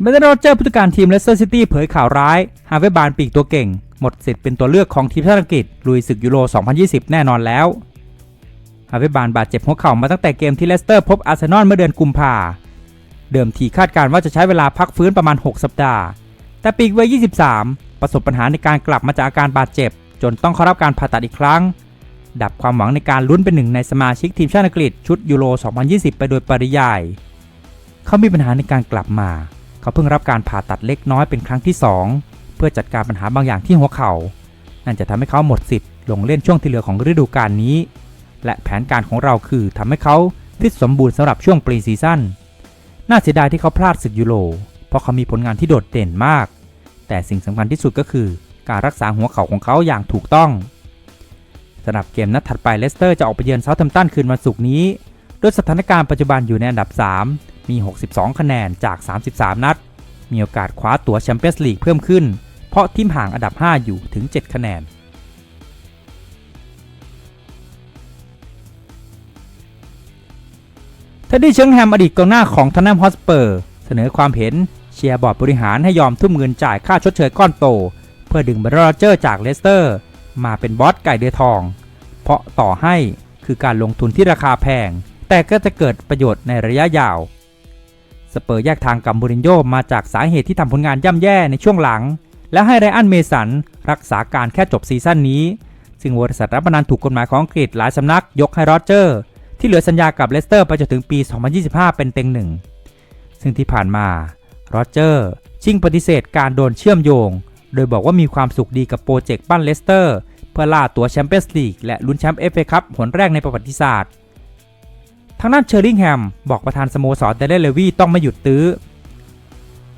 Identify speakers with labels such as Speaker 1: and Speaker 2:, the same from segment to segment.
Speaker 1: เบนโรเจอร์ผู้จัดการทีมเลสเตอร์ซิตี้เผยข่าวร้าย ฮาเวบานปีกตัวเก่ง หมดสิทธิ์เป็นตัวเลือกของทีมชาติอังกฤษลุยศึกยูโร 2020 แน่นอนแล้ว ฮาเวบานบาดเจ็บหัวเข่ามาตั้งแต่เกมที่เลสเตอร์พบอาร์เซนอลเมื่อเดือนกุมภาเดิมทีคาดการณ์ว่าจะใช้เวลาพักฟื้นประมาณ 6 สัปดาห์ แต่ปีกวัย 23 ประสบปัญหาในการกลับมาจากอาการบาดเจ็บ จนต้องเข้ารับการผ่าตัดอีกครั้ง ดับความหวังในการลุ้นเป็นหนึ่งในสมาชิกทีมชาติอังกฤษชุดยูโร 2020 ไปโดยปริยาย เขามีปัญหาในการกลับมา เขาเพิ่งรับการผ่าตัดเล็กน้อยเป็นครั้งที่ 2 เพื่อจัดการปัญหาบางอย่างที่หัวเขา่า นั่นจะทำให้เขาหมดสิทธิ์ลงเล่นช่วงที่เหลือของฤดูกาลนี้ และแผนการของเราคือทำให้เขาฟิตสมบูรณ์สำหรับช่วงปรีซีซั่น น่าเสียดายที่เขาพลาดศึกยูโร เพราะเขามีผลงานที่โดดเด่นมาก แต่สิ่งสำคัญที่สุดก็คือการรักษาหัวเข่าของเขาอย่างถูกต้องสำหรับเกมนัดถัดไปเลสเตอร์จะออกไปเยือนเซาท์แฮมป์ตันคืนวันศุกร์นี้ โดยสถานการณ์ปัจจุบันอยู่ในอันดับ 3 มี 62 คะแนนจาก 33 นัด มีโอกาสคว้าตั๋วแชมเปี้ยนส์ลีกเพิ่มขึ้น เพราะทีมห่างอันดับ 5 อยู่ถึง 7 คะแนน เทดดี้เชิงแฮมอดีตกองหน้าของทอนแนมฮอสเปอร์ เสนอความเห็นเชียร์บอร์ดบริหารให้ยอมทุ่มเงินจ่ายค่าชดเชยก้อนโต เพื่อดึงเบรนโรเจอร์จากเลสเตอร์ มาเป็นบอสไก่เดือทอง เพราะต่อให้คือการลงทุนที่ราคาแพง แต่ก็จะเกิดประโยชน์ในระยะยาว สเปอร์แยกทางกับมูรินโญ่มาจากสาเหตุที่ทำผลงานย่ำแย่ในช่วงหลัง และให้ไรอันเมสันรักษาการแค่จบซีซั่นนี้ ซึ่งบริษัทรับประนันถูกกฎหมายของอังกฤษหลายสำนักยกให้โรเจอร์ ที่เหลือสัญญากับเลสเตอร์ไปจนถึงปี 2025 เป็นเต็งหนึ่งซึ่งที่ผ่านมาโรเจอร์ชิงปฏิเสธการโดนเชื่อมโยง โดยบอกว่ามีความสุขดีกับโปรเจกต์ปั้นเลสเตอร์ เพื่อล่าตัวแชมเปี้ยนส์ลีกและลุ้นแชมป์เอฟเอคัพหนแรกในประวัติศาสตร์ ทางด้านเชอร์ลิงแฮมบอกประธานสโมสรเดลเลวีต้องไม่หยุดตื้อ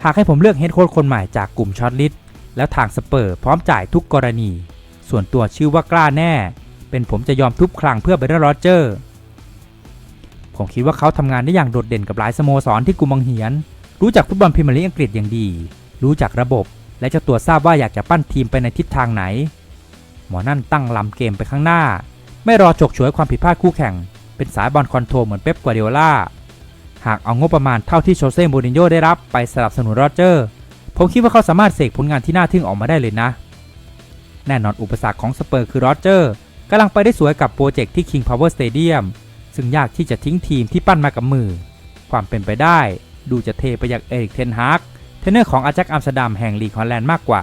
Speaker 1: หากให้ผมเลือกเฮดโค้ชคนใหม่จากกลุ่มช็อตลิสต์แล้วทางสเปอร์พร้อมจ่ายทุกกรณี ส่วนตัวชื่อว่ากล้าแน่ เป็นผมจะยอมทุบคลังเพื่อเบรนโรเจอร์ ผมคิดว่าเขาทำงานได้อย่างโดดเด่นกับหลายสโมสรที่กลุ่มบังเหียน รู้จักฟุตบอลพรีเมียร์ลีกอังกฤษอย่างดี รู้จักระบบ และเจ้าตัวทราบว่าอยากจะปั้นทีมไปในทิศทางไหน หมอนั่นตั้งลำเกมไปข้างหน้า ไม่รอฉกฉวยความผิดพลาดคู่แข่ง เป็นสายบอลคอนโทรลเหมือนเป๊ปกัวเดโอล่าหากเอางบประมาณเท่าที่โชเซ่มูรินโญ่ได้รับไปสนับสนุนโรเจอร์ ผมคิดว่าเขาสามารถเสกผลงานที่น่าทึ่งออกมาได้เลยนะ แน่นอนอุปสรรคของสเปอร์คือโรเจอร์กำลังไปได้สวยกับโปรเจกต์ที่ King Power Stadium ซึ่งยากที่จะทิ้งทีมที่ปั้นมากับมือ ความเป็นไปได้ ดูจะเทไปยังเอริกเทนฮากเทรนเนอร์ของอาแจ็คอัมสเตอร์ดัมแห่งลีกฮอลแลนด์มากกว่า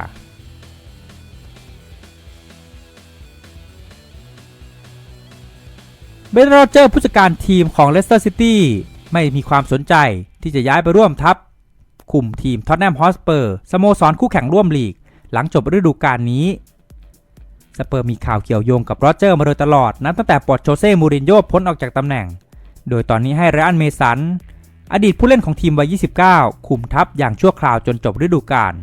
Speaker 1: เบนโรเจอร์ผู้จัดการทีมของเลสเตอร์ซิตี้ไม่มีความสนใจที่จะย้ายไปร่วมทัพคุมทีมท็อตแนมฮอสเปอร์สโมสรคู่แข่งร่วมลีก หลังจบฤดูกาลนี้สเปอร์มีข่าวเกี่ยวโยงกับโรเจอร์มาโดยตลอด นับตั้งแต่ปลดโชเซ่มูรินโญ่พ้นออกจากตำแหน่ง โดยตอนนี้ให้ไรอันเมสัน อดีตผู้เล่นของทีมวัย 29 คุมทัพอย่างชั่วคราวจนจบฤดูกาล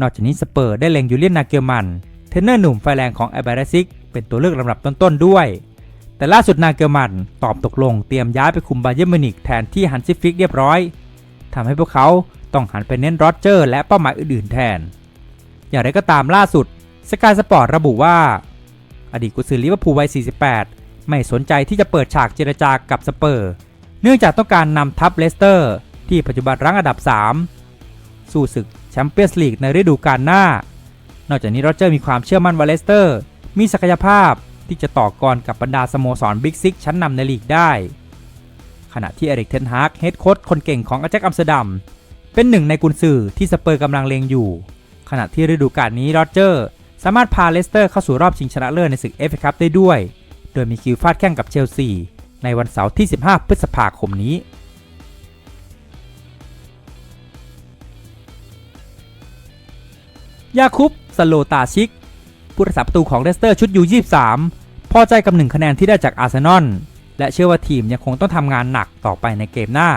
Speaker 1: นอกจากนี้สเปอร์ได้เล็งยูเลียนนาเกลมัน เทรนเนอร์หนุ่มไฟแรงของแอเบรซิก เป็นตัวเลือกลำดับต้นๆด้วย แต่ล่าสุดนาเกลมันตอบตกลงเตรียมย้ายไปคุมบาเยอร์มิวนิกแทนที่ฮันซิฟิกเรียบร้อยทำให้พวกเขาต้องหันไปเน้นโรเจอร์ และเป้าหมายอื่นๆแทน อย่างไรก็ตามล่าสุดสกายสปอร์ตระบุว่า อดีตกุนซือลิเวอร์พูลวัย 48 ไม่สนใจที่จะเปิดฉากเจรจากับสเปอร์ เนื่องจากต้องการนำทัพเลสเตอร์ ที่ปัจจุบันรั้งอันดับ 3 สู่ศึกแชมเปี้ยนส์ลีกในฤดูกาลหน้า นอกจากนี้โรเจอร์มีความเชื่อมั่นว่าเลสเตอร์ มีศักยภาพ ที่จะต่อกรกับบรรดาสโมสรบิ๊กซิกชั้นนำในลีกได้ ขณะที่เอริกเทนฮากเฮดโค้ชคนเก่งของอาแจ็คอัมสเตอร์ดัมเป็นหนึ่งในกุนซือที่สเปอร์กำลังเลงอยู่ ขณะที่ฤดูกาลนี้โรเจอร์สามารถพาเลสเตอร์เข้าสู่รอบชิงชนะเลิศในศึกเอฟเอคัพได้ด้วย โดยมีคิวฟาดแข่งกับเชลซีในวันเสาร์ที่ 15 พฤษภาคมนี้ยาคุปสโลตาชิกผู้รักษาประตูของเลสเตอร์ชุดยู23 พอใจกับหนึ่งคะแนนที่ได้จากอาร์เซนอลและเชื่อว่าทีมยังคงต้องทำงานหนักต่อไปในเกมหน้า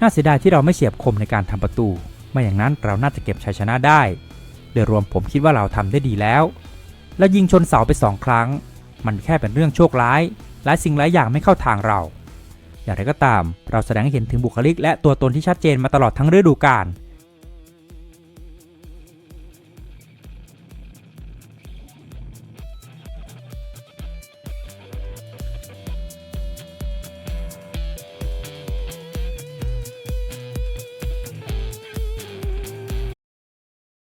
Speaker 1: น่าเสียดายที่เราไม่เฉียบคมในการทำประตู ไม่อย่างนั้นเราน่าจะเก็บชัยชนะได้ โดยรวมผมคิดว่าเราทำได้ดีแล้ว และยิงชนเสาไปสองครั้ง มันแค่เป็นเรื่องโชคร้ายหลายสิ่งหลายอย่างไม่เข้าทางเรา อย่างไรก็ตาม เราแสดงให้เห็นถึงบุคลิกและตัวตนที่ชัดเจนมาตลอดทั้งฤดูกาล